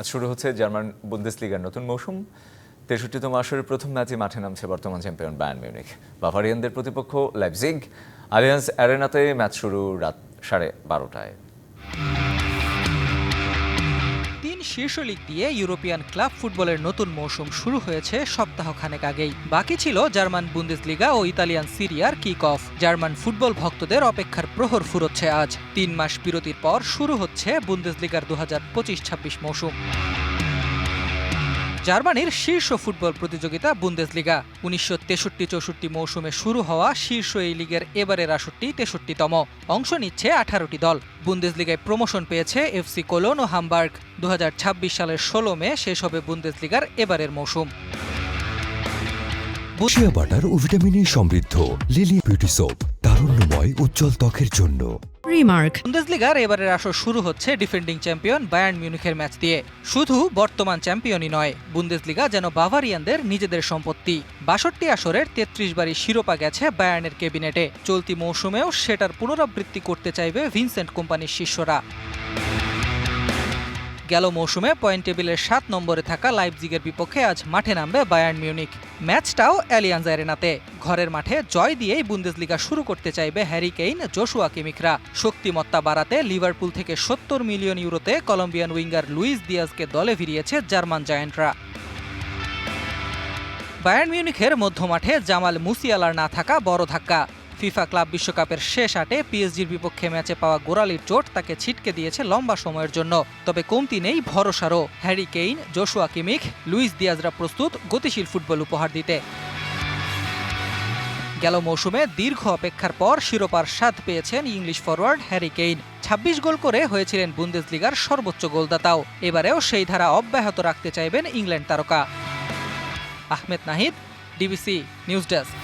আজ শুরু হচ্ছে জার্মান বুন্দেসলিগার নতুন মৌসুম। তেষট্টিতম আসরের প্রথম ম্যাচে মাঠে নামছে বর্তমান চ্যাম্পিয়ন বায়ান মিউনিক বাভারিয়ানদের প্রতিপক্ষ লাইপজিগ আলিয়ান্স অ্যারেনাতে ম্যাচ শুরু রাত সাড়ে বারোটায়। তিন শীর্ষ লিগ দিয়ে ইউরোপিয়ান ক্লাব ফুটবলের নতুন মৌসুম শুরু হয়েছে সপ্তাহখানেক আগেই। বাকি ছিল জার্মান বুন্দেসলিগা ও ইতালিয়ান সিরিয়ার কিক অফ জার্মান ফুটবল ভক্তদের অপেক্ষার প্রহর ফুরোচ্ছে আজ। তিন মাস বিরতির পর শুরু হচ্ছে বুন্দেসলিগার দু হাজার পঁচিশ ছাব্বিশ মৌসুম। জার্মানির শীর্ষ ফুটবল প্রতিযোগিতা বুন্দেসলিগা। উনিশশো তেষট্টি চৌষট্টি মৌসুমে শুরু হওয়া শীর্ষ এই লিগের এবারের আসরটি তেষট্টিতম অংশ নিচ্ছে আঠারোটি দল। বুন্দেসলিগায় প্রমোশন পেয়েছে এফসি কোলোন ও হামবার্গ। দু ছাব্বিশ সালের ষোলো মে শেষ হবে বুন্দেসলিগার এবারের মৌসুম। বাটার ও ভিটামিনে সমৃদ্ধ, লিলি বিউটি সোপ, তারুণ্যময়, উজ্জ্বল ত্বকের জন্য। Remark. বুন্দেসলিগার এবারের আসর শুরু হচ্ছে ডিফেন্ডিং চ্যাম্পিয়ন বায়ার্ন মিউনিখের ম্যাচ দিয়ে। শুধু বর্তমান চ্যাম্পিয়নই নয় বুন্দেসলিগা যেন বাভারিয়ানদের নিজেদের সম্পত্তি। বাষট্টি আসরের তেত্রিশ বারই শিরোপা গেছে বায়ার্নের ক্যাবিনেটে চলতি মৌসুমেও সেটার পুনরাবৃত্তি করতে চাইবে ভিনসেন্ট কোম্পানির শিষ্যরা। গেল মৌসুমে পয়েন্ট টেবিলের সাত নম্বরে থাকা লাইপজিগের বিপক্ষে আজ মাঠে নামবে বায়ার্ন মিউনিক ম্যাচটাও অ্যালিয়ান্স অ্যারেনাতে ঘরের মাঠে জয় দিয়েই বুন্দেসলিগা শুরু করতে চাইবে হ্যারি কেইন, জোশুয়া কিমিকরা শক্তিমত্তা বাড়াতে লিভারপুল থেকে সত্তর মিলিয়ন ইউরোতে কলম্বিয়ান উইঙ্গার লুইস দিয়াজকে দলে ফিরিয়েছে জার্মান জায়ান্টরা। বায়ার্ন মিউনিখের মধ্যমাঠে জামাল মুসিয়ালার না থাকা বড় ধাক্কা। ফিফা ক্লাব বিশ্বকাপের শেষ আটে পিএসজির বিপক্ষে ম্যাচে পাওয়া গোড়ালির চোট তাকে ছিটকে দিয়েছে লম্বা সময়ের জন্য। তবে কমতি নেই ভরসারও। Harry Kane, Joshua Kimmich Luis দিয়াজরা প্রস্তুত গতিশীল ফুটবল উপহার দিতে। গেল মৌসুমে দীর্ঘ অপেক্ষার পর শিরোপার স্বাদ পেয়েছেন ইংলিশ ফরওয়ার্ড হ্যারি কেইন। ছাব্বিশ গোল করে হয়েছিলেন বুন্দেসলিগার সর্বোচ্চ গোলদাতাও। এবারেও সেই ধারা অব্যাহত রাখতে চাইবেন ইংল্যান্ড তারকা। Ahmed Nahid, DBC news desk.